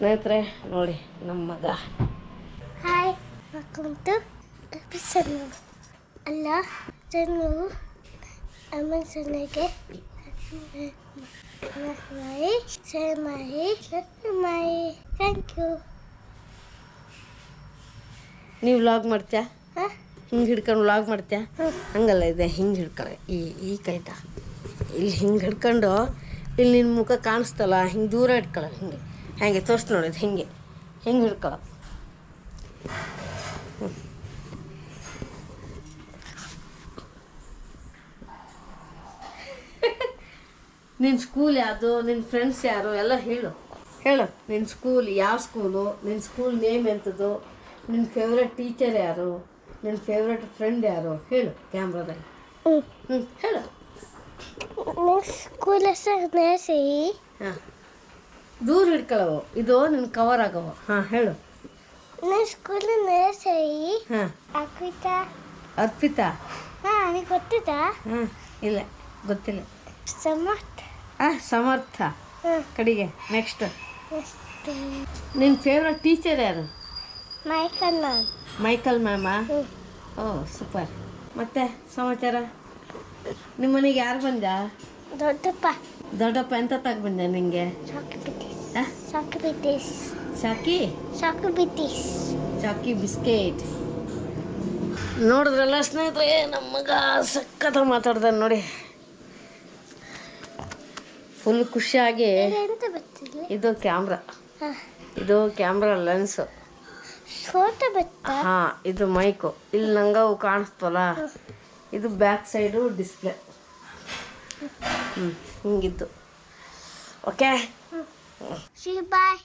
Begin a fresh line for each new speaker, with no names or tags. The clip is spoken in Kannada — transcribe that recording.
ಸ್ನೇಹಿತರೆ ನೋಡಿ ನಮ್ಮ ಮಗ.
ಹಾಯ್ ಎಪಿಸೋಡ್ ಅಲ್ಲ ಸಣ್ಣ ಅಮ್ಮನ ಸೊನ್ನೆಗೆ ಮಾಡಿ ಶೇರ್ ಮಾಡಿ ಸಬ್ಸ್ಕ್ರೈಬ್ ಮಾಡಿ ಥ್ಯಾಂಕ್ ಯು
ನೀವು ವ್ಲಾಗ್ ಮಾಡ್ತೀಯಾ? ಹಿಂಗೆ ಹಿಡ್ಕೊಂಡು ವ್ಲಾಗ್ ಮಾಡ್ತೀಯಾ? ಹಂಗಲ್ಲ ಇದೆ ಹಿಂಗೆ ಹಿಡ್ಕೊಳ್ಳಿ ಈ ಈ ಕೈತ. ಇಲ್ಲಿ ಹಿಂಗೆ ಹಿಡ್ಕೊಂಡು ಇಲ್ಲಿ ನಿನ್ನ ಮುಖ ಕಾಣಿಸ್ತಲ್ಲ ಹಿಂಗೆ ದೂರ ಇಟ್ಕೊಳ್ಳ ಹಿಂಗೆ. ಹಾಗೆ ತೋರ್ಸ್ ನೋಡೋದು ಹಿಂಗೆ. ಹಿಂಗೆ ಹಿಡ್ಕೊಳ ನಿನ್ನ ಸ್ಕೂಲ್ ಯಾವುದು ನಿನ್ನ ಫ್ರೆಂಡ್ಸ್ ಯಾರು? ಎಲ್ಲ ಹೇಳು. ಹೇಳು. ನಿನ್ನ ಸ್ಕೂಲ್ ಯಾವ ಸ್ಕೂಲು ನಿನ್ನ ಸ್ಕೂಲ್ ನೇಮ್ ಎಂಥದ್ದು ನಿನ್ನ ಫೇವ್ರೆಟ್ ಟೀಚರ್ ಯಾರು? ನಿನ್ನ ಫೇವ್ರೆಟ್ ಫ್ರೆಂಡ್ ಯಾರು? ಹೇಳು ಕ್ಯಾಮ್ರಾದಲ್ಲಿ.
ಹ್ಞೂ
ಹ್ಞೂ ಹೇಳು.
ಸ್ಕೂಲ್ ಹೆಸರು
ಹಾಂ. ದೂರ ಹಿಡ್ಕೊಳ್ಳವು ಇದು ನಿನ್ ಕವರ್ ಆಗವು ಹಾಂ ಹೇಳು.
ನನ್ನ ಸ್ಕೂಲ್ ನರ್ಸರಿ
ಹಾಂ.
ಅಕ್ವಿತಾ
ಅರ್ಪಿತಾ?
ಹಾಂ ನನಗೆ ಗೊತ್ತಿದ್ದ
ಹಾಂ ಇಲ್ಲ ಗೊತ್ತಿಲ್ಲ.
ಸಮರ್ಥ.
ಹಾಂ ಸಮರ್ಥ. ಕಡೆಗೆ ನೆಕ್ಸ್ಟ್ ನಿನ್ನ ಫೇವ್ರೆಟ್ ಟೀಚರ್ ಯಾರು?
ಮೈಕಲ್ ಮ್ಯಾಮ್
ಮೈಕಲ್ ಮ್ಯಾಮಾ ಓ ಸೂಪರ್ ಮತ್ತೆ ಸಮಾಚಾರ? ನಿಮ್ಮ ಮನೆಗೆ ಯಾರು ಬಂದ?
ದೊಡ್ಡಪ್ಪ.
ದೊಡ್ಡಪ್ಪ ಎಂತ ತಗೊಂಡೆ ಬಂದ ನಿಂಗೆ ಚಾಕಿ ಚಾಕಿ ಬಿಸ್ಕೆಟ್ ನೋಡಿದ್ರಲ್ಲ ಸ್ನೇಹಿತರೆ ನಮ್ಮ ಮಗ ಸಖತ್ ಮಾತಾಡ್ದಾನೆ ನೋಡಿ. ಫುಲ್ ಖುಷಿಯಾಗಿ ಇದು ಕ್ಯಾಮ್ರಾ. ಇದು ಕ್ಯಾಮ್ರಾ ಲೆನ್ಸು
ಹಾಂ ಬತ್ತ?
ಹಾ ಇದು ಮೈಕು ಇಲ್ಲಿ ನಂಗವು ಕಾಣಿಸ್ತಲ್ಲ ಇದು ಬ್ಯಾಕ್ ಸೈಡು ಡಿಸ್ಪ್ಲೇ ಹ್ಞೂ ಹಿಂಗಿದ್ದು. Okay
bye